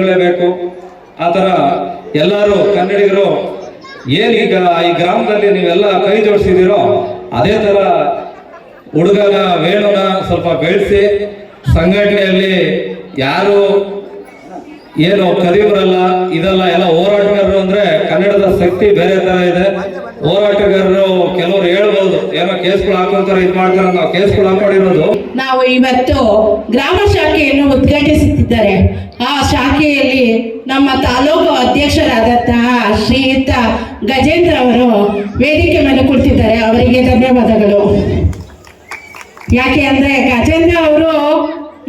ಬೇಕು ಆ ಥರ ಎಲ್ಲರೂ ಕನ್ನಡಿಗರು, ಏನ್ ಈಗ ಈ ಗ್ರಾಮದಲ್ಲಿ ನೀವೆಲ್ಲ ಕೈ ಜೋಡಿಸಿದಿರೋ ಅದೇ ಥರ ಹುಡುಗನ ವೇಣುನ ಸ್ವಲ್ಪ ಬೆಳೆಸಿ, ಸಂಘಟನೆಯಲ್ಲಿ ಯಾರು ಏನು ಕದಿಬರಲ್ಲ, ಇದೆಲ್ಲ ಎಲ್ಲ ಹೋರಾಟಗಾರರು ಅಂದ್ರೆ ಕನ್ನಡದ ಶಕ್ತಿ ಬೇರೆ ತರ ಇದೆ. ಹೋರಾಟಗಾರರು ಕೆಲವರು ಹೇಳ್ಬೋದು, ಏನೋ ಕೇಸ್ಗಳು ಹಾಕೊಂತಾರೆ, ಇದು ಮಾಡ್ತಾರೆ ನಾವು ಕೇಸ್ಗಳು ಹಾಕೊಂಡಿರೋದು. ನಾವು ಇವತ್ತು ಗ್ರಾಮ ಶಾಖೆಯನ್ನು ಉದ್ಘಾಟಿಸುತ್ತಿದ್ದಾರೆ. ಶಾಖೆಯಲ್ಲಿ ನಮ್ಮ ತಾಲೂಕು ಅಧ್ಯಕ್ಷರಾದಂತಹ ಶ್ರೀಯುತ ಗಜೇಂದ್ರ ಅವರು ವೇದಿಕೆ ಮೇಲೆ ಕುಳಿತಿದ್ದಾರೆ. ಅವರಿಗೆ ಧನ್ಯವಾದಗಳು. ಯಾಕೆ ಅಂದ್ರೆ ಗಜೇಂದ್ರ ಅವರು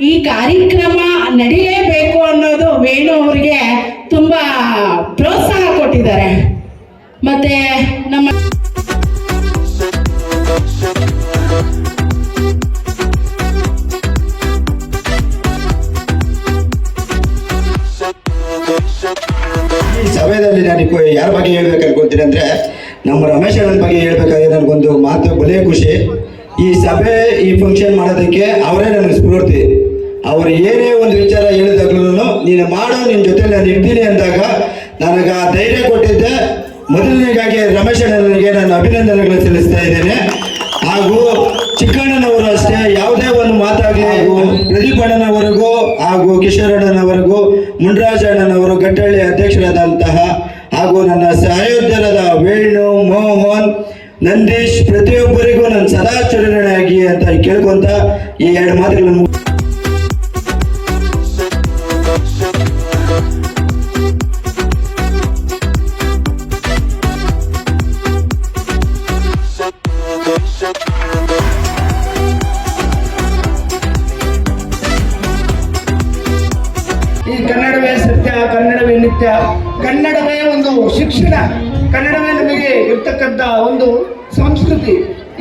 ಈ ಕಾರ್ಯಕ್ರಮ ನಡೀಲೇಬೇಕು ಅನ್ನೋದು ವೇಣು ಅವರಿಗೆ ತುಂಬಾ ಪ್ರೋತ್ಸಾಹ ಕೊಟ್ಟಿದ್ದಾರೆ. ಮತ್ತೆ ನಮ್ಮ ಅಣ್ಣನ ಬಗ್ಗೆ ಹೇಳ್ಬೇಕಾದ್ರೆ ನನಗೊಂದು ಮಾತು ಬಲೇ ಖುಷಿ. ಈ ಸಭೆ, ಈ ಫಂಕ್ಷನ್ ಮಾಡೋದಕ್ಕೆ ಅವರೇ ನನಗೆ ಸ್ಫೂರ್ತಿ. ಅವರು ಏನೇ ಒಂದು ವಿಚಾರ ಹೇಳಿದಾಗ್ಲೂ ನೀನು ಮಾಡೋ ನಿನ್ನ ಜೊತೆ ನಾನು ಇರ್ತೀನಿ ಅಂದಾಗ ನನಗೆ ಆ ಧೈರ್ಯ ಕೊಟ್ಟಿದ್ದೆ. ಮೊದಲನೇಗಾಗಿ ರಮೇಶ್ ಅಣ್ಣನಿಗೆ ನಾನು ಅಭಿನಂದನೆಗಳು ಸಲ್ಲಿಸ್ತಾ ಇದ್ದೇನೆ. ಹಾಗೂ ಚಿಕ್ಕಣ್ಣನವರು ಅಷ್ಟೇ ಯಾವುದೇ ಒಂದು ಮಾತಾಗಲಿ ಪ್ರದೀಪ್ ಅಣ್ಣನವರೆಗೂ, ಹಾಗೂ ಕಿಶೋರ್ ಅಣ್ಣನವರೆಗೂ, ಮುನ್ರಾಜ್ ಅಣ್ಣನವರು ಗಟ್ಟಳ್ಳಿ ಅಧ್ಯಕ್ಷರಾದಂತಹ ಹಾಗೂ ನನ್ನ ಸಹೋದರದ ವೇಣು ಮೋಹನ್ ನಂದೀಶ್ ಪ್ರತಿಯೊಬ್ಬರಿಗೂ ನನ್ನ ಸದಾ ಚುನಾವಣೆಯಾಗಿ ಅಂತ ಕೇಳ್ಕೊಂತ ಈ ಎರಡು ಮಾತುಗಳನ್ನು ಈ ಕನ್ನಡವೇ ಸತ್ಯ, ಕನ್ನಡವೇ ನಿತ್ಯ, ಕನ್ನಡವೇ ಒಂದು ಶಿಕ್ಷಣ, ಕನ್ನಡವೇ ನಮಗೆ ಇರ್ತಕ್ಕಂಥ ಒಂದು ಸಂಸ್ಕೃತಿ.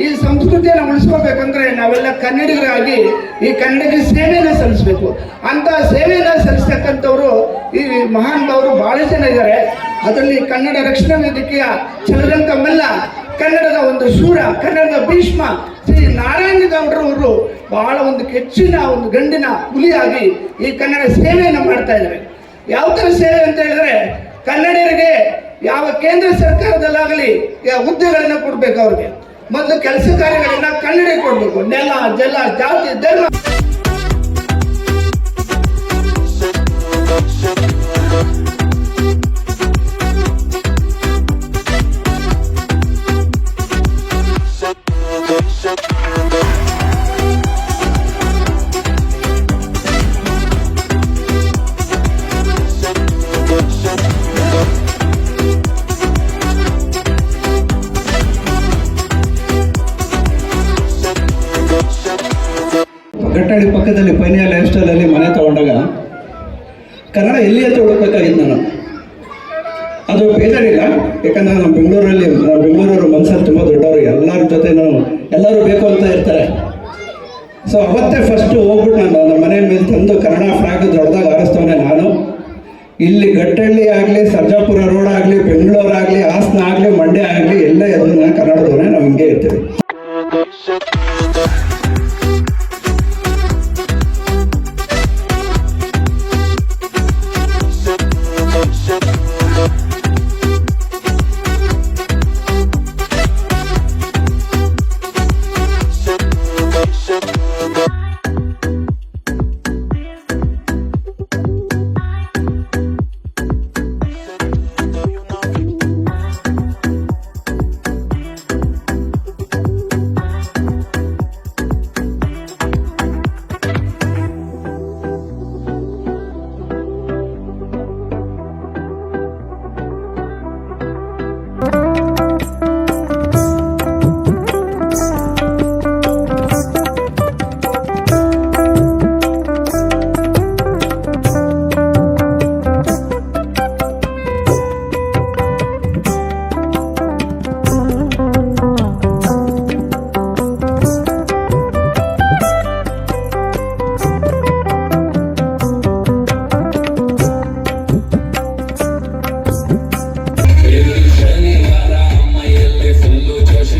ಈ ಸಂಸ್ಕೃತಿಯನ್ನು ಉಳಿಸ್ಕೋಬೇಕಂದ್ರೆ ನಾವೆಲ್ಲ ಕನ್ನಡಿಗರಾಗಿ ಈ ಕನ್ನಡಿಗರ ಸೇವೆಯನ್ನು ಸಲ್ಲಿಸಬೇಕು. ಅಂತ ಸೇವೆಯನ್ನು ಸಲ್ಲಿಸ್ತಕ್ಕಂಥವ್ರು ಈ ಮಹಾನ್ ಭಾವರು ಬಹಳ ಜನ ಇದ್ದಾರೆ. ಅದರಲ್ಲಿ ಕನ್ನಡ ರಕ್ಷಣಾ ವೇದಿಕೆಯ ಚಲರಂಕ ಮಲ್ಲ ಕನ್ನಡದ ಒಂದು ಶೂರ, ಕನ್ನಡದ ಭೀಷ್ಮ ಶ್ರೀ ನಾರಾಯಣ ಗೌಡ್ರವರು ಅವರು ಬಹಳ ಒಂದು ಹೆಚ್ಚಿನ ಒಂದು ಗಂಡಿನ ಹುಲಿಯಾಗಿ ಈ ಕನ್ನಡ ಸೇವೆಯನ್ನು ಮಾಡ್ತಾ ಇದ್ದಾರೆ. ಯಾವ ಥರ ಸೇವೆ ಅಂತ ಹೇಳಿದ್ರೆ ಕನ್ನಡಿಗರಿಗೆ ಯಾವ ಕೇಂದ್ರ ಸರ್ಕಾರದಲ್ಲಾಗಲಿ ಹುದ್ದೆಗಳನ್ನ ಕೊಡ್ಬೇಕು ಅವ್ರಿಗೆ. ಮೊದಲು ಕೆಲಸ ಕಾರ್ಯಗಳನ್ನ ಕನ್ನಡಿಗೆ ಕೊಡ್ಬೇಕು. ನೆಲ, ಜಲ, ಜಾತಿ, ಧರ್ಮ. ಪಕ್ಕದಲ್ಲಿ ಪೈನಿಯ ಲೈಫ್ ಸ್ಟೈಲಲ್ಲಿ ಮನೆ ತಗೊಂಡಾಗ ಕನ್ನಡ ಎಲ್ಲಿ ಅಂತ ನಾನು. ಅದು ಬೇಜಾರಿಲ್ಲ ಯಾಕಂದ್ರೆ ನಮ್ಮ ಬೆಂಗಳೂರಲ್ಲಿ ಬೆಂಗಳೂರವರು ಮನ್ಸಲ್ಲಿ ತುಂಬ ದೊಡ್ಡವರು. ಎಲ್ಲರ ಜೊತೆ ನಾನು, ಎಲ್ಲರೂ ಬೇಕು ಅಂತ ಇರ್ತಾರೆ. ಸೊ ಅವತ್ತೇ ಫಸ್ಟು ಹೋಗ್ಬಿಟ್ಟು ನಾನು ನಮ್ಮ ಮನೆ ಮೇಲೆ ತಂದು ಕನ್ನಡ ಫ್ಲಾಗ್ ದೊಡ್ಡದಾಗ ಹಾರಿಸ್ತವನೆ ನಾನು. ಇಲ್ಲಿ ಗಟ್ಟಳ್ಳಿ ಆಗಲಿ, ಸರ್ಜಾಪುರ ರೋಡ್ ಆಗಲಿ, ಬೆಂಗಳೂರು ಆಗಲಿ, ಹಾಸನ ಆಗಲಿ, ಮಂಡ್ಯ ಆಗಲಿ, ಎಲ್ಲ ಎದುರು ಕನ್ನಡದವನೇ ನಾವು ಹಿಂಗೆ ಇರ್ತೀವಿ.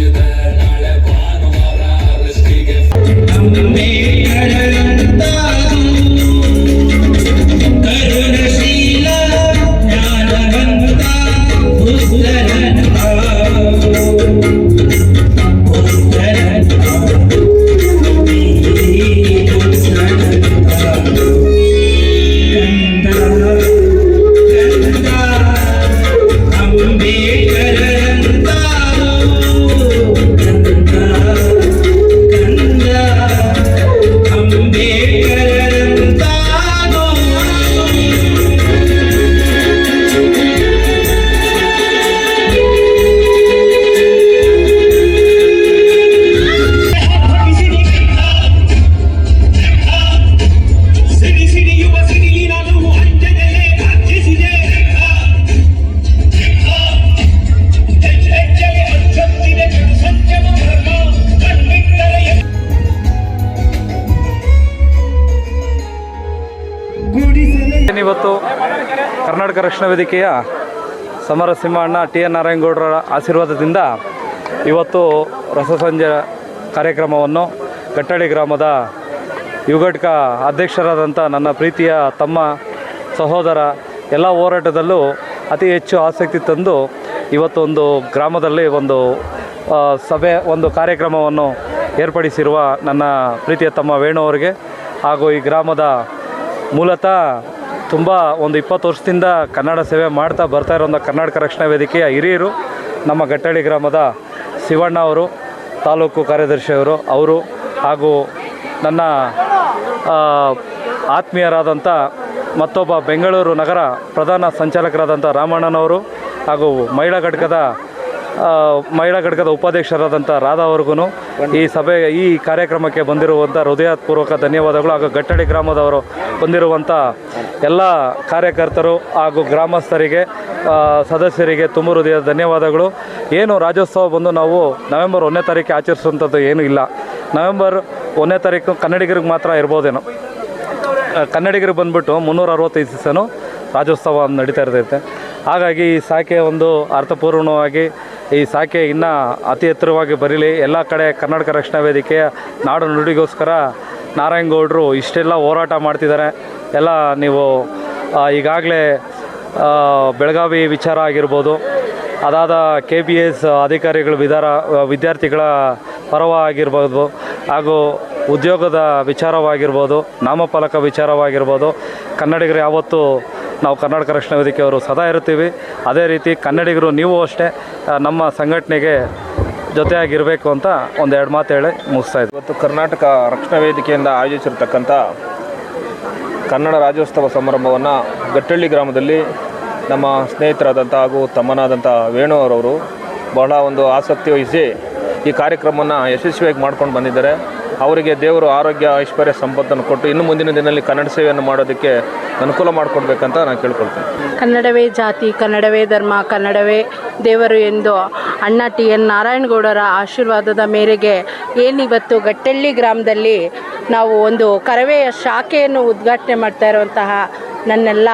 you that ಕರ್ನಾಟಕ ರಕ್ಷಣಾ ವೇದಿಕೆಯ ಸಮರಸಿಂಹಣ್ಣ ಟಿ ಎನ್ ನಾರಾಯಣಗೌಡರ ಆಶೀರ್ವಾದದಿಂದ ಇವತ್ತು ರಸಸಂಜೆ ಕಾರ್ಯಕ್ರಮವನ್ನು ಗಟ್ಟಳ್ಳಿ ಗ್ರಾಮದ ಯುಗಟ್ಕ ಅಧ್ಯಕ್ಷರಾದಂಥ ನನ್ನ ಪ್ರೀತಿಯ ತಮ್ಮ ಸಹೋದರ ಎಲ್ಲ ಹೋರಾಟದಲ್ಲೂ ಅತಿ ಹೆಚ್ಚು ಆಸಕ್ತಿ ತಂದು ಇವತ್ತು ಒಂದು ಗ್ರಾಮದಲ್ಲಿ ಒಂದು ಸಭೆ, ಒಂದು ಕಾರ್ಯಕ್ರಮವನ್ನು ಏರ್ಪಡಿಸಿರುವ ನನ್ನ ಪ್ರೀತಿಯ ತಮ್ಮ ವೇಣು ಅವರಿಗೆ ಹಾಗೂ ಈ ಗ್ರಾಮದ ಮೂಲತಃ ತುಂಬ ಒಂದು ಇಪ್ಪತ್ತು ವರ್ಷದಿಂದ ಕನ್ನಡ ಸೇವೆ ಮಾಡ್ತಾ ಬರ್ತಾ ಇರೋ ಕರ್ನಾಟಕ ರಕ್ಷಣಾ ವೇದಿಕೆಯ ಹಿರಿಯರು, ನಮ್ಮ ಗಟ್ಟಳ್ಳಿ ಗ್ರಾಮದ ಶಿವಣ್ಣ ಅವರು, ತಾಲೂಕು ಕಾರ್ಯದರ್ಶಿಯವರು ಅವರು ಹಾಗೂ ನನ್ನ ಆತ್ಮೀಯರಾದಂಥ ಮತ್ತೊಬ್ಬ ಬೆಂಗಳೂರು ನಗರ ಪ್ರಧಾನ ಸಂಚಾಲಕರಾದಂಥ ರಾಮಣ್ಣನವರು ಹಾಗೂ ಮಹಿಳಾ ಘಟಕದ ಮಹಿಳಾ ಘಟಕದ ಉಪಾಧ್ಯಕ್ಷರಾದಂಥ ರಾಧಾ ಅವ್ರಿಗೂ ಈ ಸಭೆ ಈ ಕಾರ್ಯಕ್ರಮಕ್ಕೆ ಬಂದಿರುವಂಥ ಹೃದಯಪೂರ್ವಕ ಧನ್ಯವಾದಗಳು ಹಾಗೂ ಗಟ್ಟಡಿ ಗ್ರಾಮದವರು ಬಂದಿರುವಂಥ ಎಲ್ಲ ಕಾರ್ಯಕರ್ತರು ಹಾಗೂ ಗ್ರಾಮಸ್ಥರಿಗೆ ಸದಸ್ಯರಿಗೆ ತುಂಬ ಹೃದಯದ ಧನ್ಯವಾದಗಳು. ಏನು ರಾಜ್ಯೋತ್ಸವ ಬಂದು ನಾವು ನವೆಂಬರ್ ಒಂದನೇ ತಾರೀಕು ಆಚರಿಸುವಂಥದ್ದು ಏನೂ ಇಲ್ಲ. ನವೆಂಬರ್ ಒಂದನೇ ತಾರೀಕು ಕನ್ನಡಿಗರಿಗೆ ಮಾತ್ರ ಇರ್ಬೋದೇನೋ. ಕನ್ನಡಿಗರಿಗೆ ಬಂದ್ಬಿಟ್ಟು ಮುನ್ನೂರ ಅರವತ್ತೈದು ದಿವಸನೂ ರಾಜ್ಯೋತ್ಸವ ನಡೀತಾ ಇರ್ತೈತೆ. ಹಾಗಾಗಿ ಈ ಸಾಕೆ ಒಂದು ಅರ್ಥಪೂರ್ಣವಾಗಿ ಈ ಸಾಕೆ ಇನ್ನೂ ಅತಿ ಎತ್ತರವಾಗಿ ಬರೀಲಿ. ಎಲ್ಲ ಕಡೆ ಕರ್ನಾಟಕ ರಕ್ಷಣಾ ವೇದಿಕೆಯ ನಾಡು ನುಡಿಗೋಸ್ಕರ ನಾರಾಯಣಗೌಡರು ಇಷ್ಟೆಲ್ಲ ಹೋರಾಟ ಮಾಡ್ತಿದ್ದಾರೆ. ಎಲ್ಲ ನೀವು ಈಗಾಗಲೇ ಬೆಳಗಾವಿ ವಿಚಾರ ಆಗಿರ್ಬೋದು. ಅದಾದ ಕೆ ಬಿ ಎಸ್ ಅಧಿಕಾರಿಗಳ ವಿಧಾರ ವಿದ್ಯಾರ್ಥಿಗಳ ಪರವಾಗಿರ್ಬೋದು ಹಾಗೂ ಉದ್ಯೋಗದ ವಿಚಾರವಾಗಿರ್ಬೋದು, ನಾಮಫಲಕ ವಿಚಾರವಾಗಿರ್ಬೋದು. ಕನ್ನಡಿಗರು ಯಾವತ್ತೂ ನಾವು ಕರ್ನಾಟಕ ರಕ್ಷಣಾ ವೇದಿಕೆಯವರು ಸದಾ ಇರ್ತೀವಿ ಅದೇ ರೀತಿ ಕನ್ನಡಿಗರು ನೀವು ಅಷ್ಟೇ ನಮ್ಮ ಸಂಘಟನೆಗೆ ಜೊತೆಯಾಗಿರಬೇಕು ಅಂತ ಒಂದು ಎರಡು ಮಾತು ಹೇಳಿ ಮುಗಿಸ್ತಾ ಇದ್ದೀವಿ ಇವತ್ತು ಕರ್ನಾಟಕ ರಕ್ಷಣಾ ವೇದಿಕೆಯಿಂದ ಆಯೋಜಿಸಿರ್ತಕ್ಕಂಥ ಕನ್ನಡ ರಾಜ್ಯೋತ್ಸವ ಸಮಾರಂಭವನ್ನು ಗಟ್ಟಳ್ಳಿ ಗ್ರಾಮದಲ್ಲಿ ನಮ್ಮ ಸ್ನೇಹಿತರಾದಂಥ ಹಾಗೂ ತಮ್ಮನಾದಂಥ ವೇಣು ಅವರವರು ಬಹಳ ಒಂದು ಆಸಕ್ತಿ ವಹಿಸಿ ಈ ಕಾರ್ಯಕ್ರಮವನ್ನು ಯಶಸ್ವಿಯಾಗಿ ಮಾಡ್ಕೊಂಡು ಬಂದಿದ್ದಾರೆ. ಅವರಿಗೆ ದೇವರು ಆರೋಗ್ಯ, ಐಶ್ವರ್ಯ, ಸಂಪತ್ತನ್ನು ಕೊಟ್ಟು ಇನ್ನು ಮುಂದಿನ ದಿನದಲ್ಲಿ ಕನ್ನಡ ಸೇವೆಯನ್ನು ಮಾಡೋದಕ್ಕೆ ಅನುಕೂಲ ಮಾಡಿಕೊಡ್ಬೇಕಂತ ನಾನು ಕೇಳ್ಕೊಳ್ತೇನೆ. ಕನ್ನಡವೇ ಜಾತಿ, ಕನ್ನಡವೇ ಧರ್ಮ, ಕನ್ನಡವೇ ದೇವರು ಎಂದು ಅಣ್ಣ ಟಿ ಎನ್ ನಾರಾಯಣಗೌಡರ ಆಶೀರ್ವಾದದ ಮೇರೆಗೆ ಏನಿವತ್ತು ಗಟ್ಟಳ್ಳಿ ಗ್ರಾಮದಲ್ಲಿ ನಾವು ಒಂದು ಕರವೆಯ ಶಾಖೆಯನ್ನು ಉದ್ಘಾಟನೆ ಮಾಡ್ತಾ ಇರುವಂತಹ ನನ್ನೆಲ್ಲ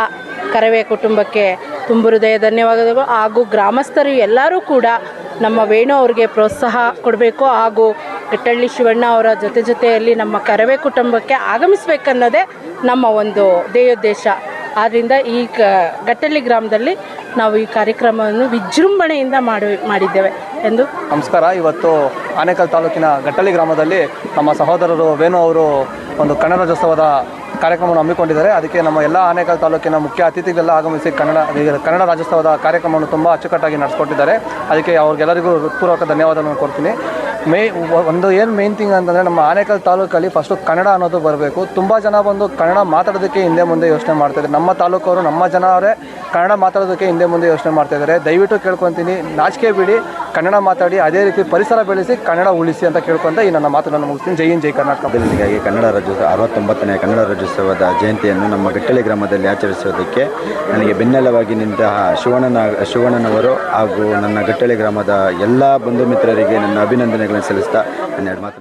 ಕರವೇ ಕುಟುಂಬಕ್ಕೆ ತುಂಬ ಹೃದಯ ಧನ್ಯವಾದಗಳು. ಹಾಗೂ ಗ್ರಾಮಸ್ಥರು ಎಲ್ಲರೂ ಕೂಡ ನಮ್ಮ ವೇಣು ಅವರಿಗೆ ಪ್ರೋತ್ಸಾಹ ಕೊಡಬೇಕು ಹಾಗೂ ಗಟ್ಟಳ್ಳಿ ಶಿವಣ್ಣ ಅವರ ಜೊತೆ ಜೊತೆಯಲ್ಲಿ ನಮ್ಮ ಕರವೇ ಕುಟುಂಬಕ್ಕೆ ಆಗಮಿಸಬೇಕನ್ನೋದೇ ನಮ್ಮ ಒಂದು ಧ್ಯೇಯೋದ್ದೇಶ. ಆದ್ದರಿಂದ ಈ ಕ ಗಟ್ಟಳ್ಳಿ ಗ್ರಾಮದಲ್ಲಿ ನಾವು ಈ ಕಾರ್ಯಕ್ರಮವನ್ನು ವಿಜೃಂಭಣೆಯಿಂದ ಮಾಡಿ, ಮಾಡಿದ್ದೇವೆ ಎಂದು ನಮಸ್ಕಾರ. ಇವತ್ತು ಆನೇಕಲ್ ತಾಲೂಕಿನ ಗಟ್ಟಳ್ಳಿ ಗ್ರಾಮದಲ್ಲಿ ನಮ್ಮ ಸಹೋದರರು ವೇಣು ಅವರು ಒಂದು ಕನ್ನಡ ರಾಜ್ಯೋತ್ಸವದ ಕಾರ್ಯಕ್ರಮವನ್ನು ಹಮ್ಮಿಕೊಂಡಿದ್ದಾರೆ. ಅದಕ್ಕೆ ನಮ್ಮ ಎಲ್ಲ ಆನೇಕಲ್ ತಾಲೂಕಿನ ಮುಖ್ಯ ಅತಿಥಿಗಳೆಲ್ಲ ಆಗಮಿಸಿ ಕನ್ನಡ ಕನ್ನಡ ರಾಜ್ಯೋತ್ಸವದ ಕಾರ್ಯಕ್ರಮವನ್ನು ತುಂಬ ಅಚ್ಚುಕಟ್ಟಾಗಿ ನಡೆಸ್ಕೊಟ್ಟಿದ್ದಾರೆ. ಅದಕ್ಕೆ ಅವ್ರಿಗೆಲ್ಲರಿಗೂ ಹೃತ್ಪೂರ್ವಕ ಧನ್ಯವಾದವನ್ನು ಕೊಡ್ತೀನಿ ಮೇ, ಒಂದು ಏನು ಮೇನ್ ಥಿಂಗ್ ಅಂತಂದರೆ ನಮ್ಮ ಆನೇಕಲ್ ತಾಲೂಕಲ್ಲಿ ಫಸ್ಟು ಕನ್ನಡ ಅನ್ನೋದು ಬರಬೇಕು. ತುಂಬ ಜನ ಬಂದು ಕನ್ನಡ ಮಾತಾಡೋದಕ್ಕೆ ಹಿಂದೆ ಮುಂದೆ ಯೋಚನೆ ಮಾಡ್ತಾರೆ ನಮ್ಮ ತಾಲೂಕವರು ನಮ್ಮ ಜನ ಅವರೇ ಕನ್ನಡ ಮಾತಾಡೋದಕ್ಕೆ ಹಿಂದೆ ಮುಂದೆ ಯೋಚನೆ ಮಾಡ್ತಾಯಿದ್ದಾರೆ ದಯವಿಟ್ಟು ಕೇಳ್ಕೊತೀನಿ. ನಾಚಿಕೆ ಬಿಡಿ. ಕನ್ನಡ ಮಾತಾಡಿ ಅದೇ ರೀತಿ ಪರಿಸರ ಬೆಳೆಸಿ ಕನ್ನಡ ಉಳಿಸಿ ಅಂತ ಕೇಳ್ಕೊಂತ ಈ ನನ್ನ ಮಾತನ್ನು ಮುಗಿಸ್ತೀನಿ. ಜೈ ಜೈ ಕರ್ನಾಟಕ. ಕನ್ನಡ ರಾಜ್ಯೋತ್ಸವ ಅರವತ್ತೊಂಬತ್ತನೇ ಕನ್ನಡ ರಾಜ್ಯೋತ್ಸವದ ಜಯಂತಿಯನ್ನು ನಮ್ಮ ಗಟ್ಟಳೆ ಗ್ರಾಮದಲ್ಲಿ ಆಚರಿಸೋದಕ್ಕೆ ನನಗೆ ಬೆನ್ನೆಲವಾಗಿ ನಿಂತಹ ಶಿವಣ್ಣನ, ಶಿವಣ್ಣನವರು ಹಾಗೂ ನನ್ನ ಗಟ್ಟಳೆ ಗ್ರಾಮದ ಎಲ್ಲ ಬಂಧು ಮಿತ್ರರಿಗೆ ನನ್ನ ಅಭಿನಂದನೆಗಳನ್ನು ಸಲ್ಲಿಸ್ತಾ ಎರಡು ಮಾತು